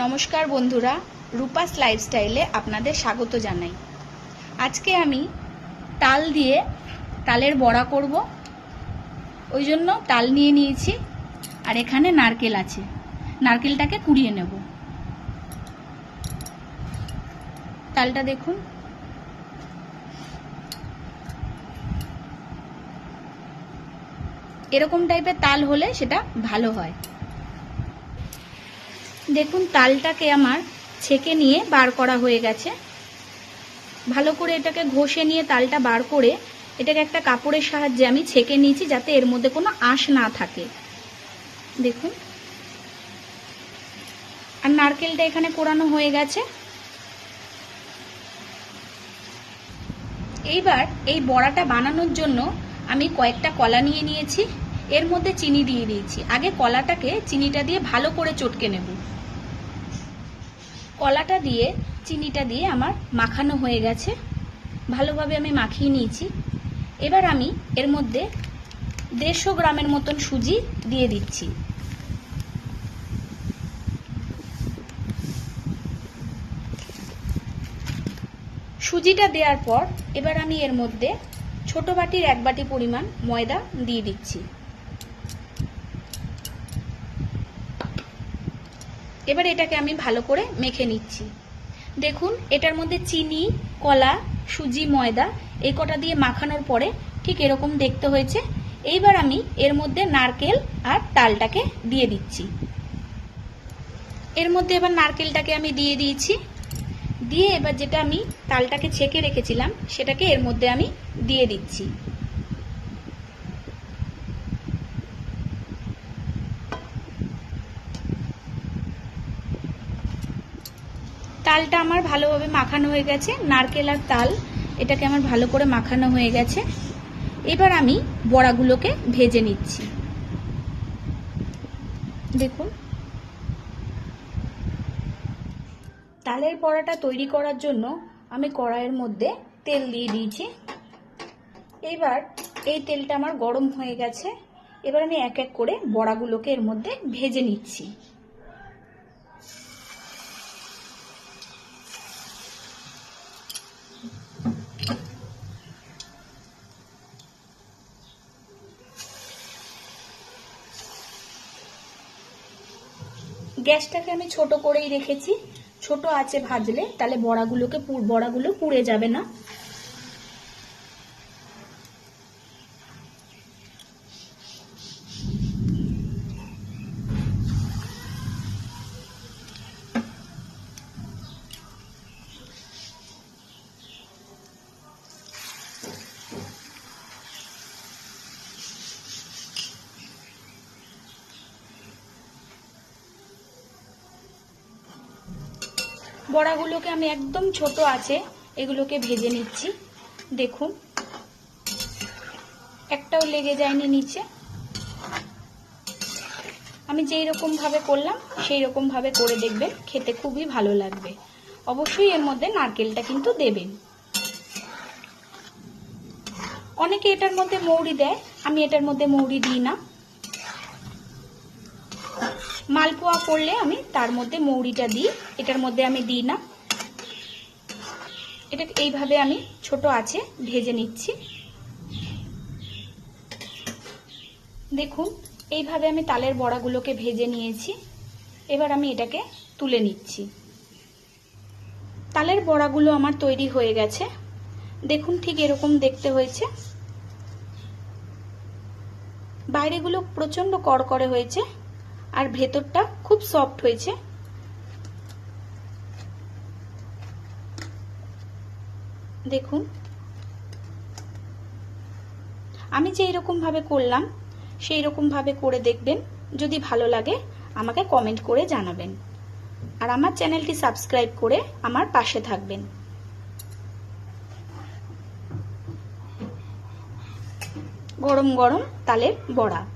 নমস্কার বন্ধুরা, রূপাস লাইফস্টাইলে আপনাদের স্বাগত জানাই। আজকে আমি তাল দিয়ে তালের বড়া করব। ওই জন্য তাল নিয়ে নিয়েছি, আর এখানে নারকেল আছে। নারকেলটাকে কুড়িয়ে নেব। তালটা দেখুন। এরকম টাইপের তাল হলে সেটা ভালো হয়। দেখুন, তালটাকে আমার ছেঁকে নিয়ে বার করা হয়ে গেছে। ভালো করে এটাকে ঘষে নিয়ে তালটা বার করে এটাকে একটা কাপড়ের সাহায্যে আমি ছেঁকে নিয়েছি যাতে এর মধ্যে কোনো আঁশ না থাকে। দেখুন। আর নারকেলটা এখানে কোরানো হয়ে গেছে। এইবার এই বড়াটা বানানোর জন্য আমি কয়েকটা কলা নিয়ে নিয়েছি। এর মধ্যে চিনি দিয়ে দিয়েছি। আগে কলাটাকে চিনিটা দিয়ে ভালো করে চটকে নেব। কলাটা দিয়ে, চিনিটা দিয়ে আমার মাখানো হয়ে গেছে। ভালোভাবে আমি মাখিয়ে নিয়েছি। এবার আমি এর মধ্যে দেড়শো গ্রামের মতন সুজি দিয়ে দিচ্ছি। সুজিটা দেওয়ার পর এবার আমি এর মধ্যে ছোট বাটির এক বাটি পরিমাণ ময়দা দিয়ে দিচ্ছি। এবার এটাকে আমি ভালো করে মেখে নিচ্ছি। দেখুন, এটার মধ্যে চিনি, কলা, সুজি, ময়দা, এই কটা দিয়ে মাখানোর পরে ঠিক এরকম দেখতে হয়েছে। এইবার আমি এর মধ্যে নারকেল আর তালটাকে দিয়ে দিচ্ছি। এর মধ্যে এবার নারকেলটাকে আমি দিয়ে দিয়েছি। দিয়ে এবার যেটা আমি তালটাকে ছেঁকে রেখেছিলাম, সেটাকে এর মধ্যে আমি দিয়ে দিচ্ছি। তালটা আমার ভালোভাবে মাখানো হয়ে গেছে। নারকেল আর তাল, এটাকে আমার ভালো করে মাখানো হয়ে গেছে। এবার আমি বড়াগুলোকে ভেজে নিচ্ছি। দেখুন। তালের বড়াটা তৈরি করার জন্য আমি কড়াইয়ের মধ্যে তেল দিয়ে দিয়েছি। এবার এই তেলটা আমার গরম হয়ে গেছে। এবার আমি এক এক করে বড়াগুলোকে এর মধ্যে ভেজে নিচ্ছি। গ্যাসটাকে আমি ছোট করেই রেখেছি। ছোট আছে ভাজলে তাহলে বড়াগুলোকে বড়াগুলো পুড়ে যাবে না। বড়াগুলোকে আমি একদম ছোট আছে, এগুলোকে ভেজে নিচ্ছি। দেখুন। একটাও লেগে যায়নি নিচে। আমি যেই রকম ভাবে করলাম, সেই রকম ভাবে করে দেখবেন, খেতে খুবই ভালো লাগবে। অবশ্যই এর মধ্যে নারকেলটা কিন্তু দেবেন। অনেকে এটার মধ্যে মৌরি দেয়, আমি এটার মধ্যে মৌরি দিই না। মালপোয়া করলে আমি তার মধ্যে মৌরিটা দিই। এটার মধ্যে আমি দিই না। এটা এইভাবে আমি ছোট আছে ভেজে নিচ্ছি। দেখুন, এইভাবে আমি তালের বড়াগুলোকে ভেজে নিয়েছি। এবার আমি এটাকে তুলে নিচ্ছি। তালের বড়াগুলো আমার তৈরি হয়ে গেছে। দেখুন ঠিক এরকম দেখতে হয়েছে। বাইরেগুলো প্রচণ্ড কড়কড়ে হয়েছে। আর ভেতরটা খুব সফট হয়েছে। দেখুন। আমি যে ভাবে করলাম, সেই রকম ভাবে করে দেখবেন। যদি ভালো লাগে, আমাকে কমেন্ট করে জানাবেন। আর আমার চ্যানেলটি সাবস্ক্রাইব করে আমার পাশে থাকবেন। গরম গরম তালের বড়া।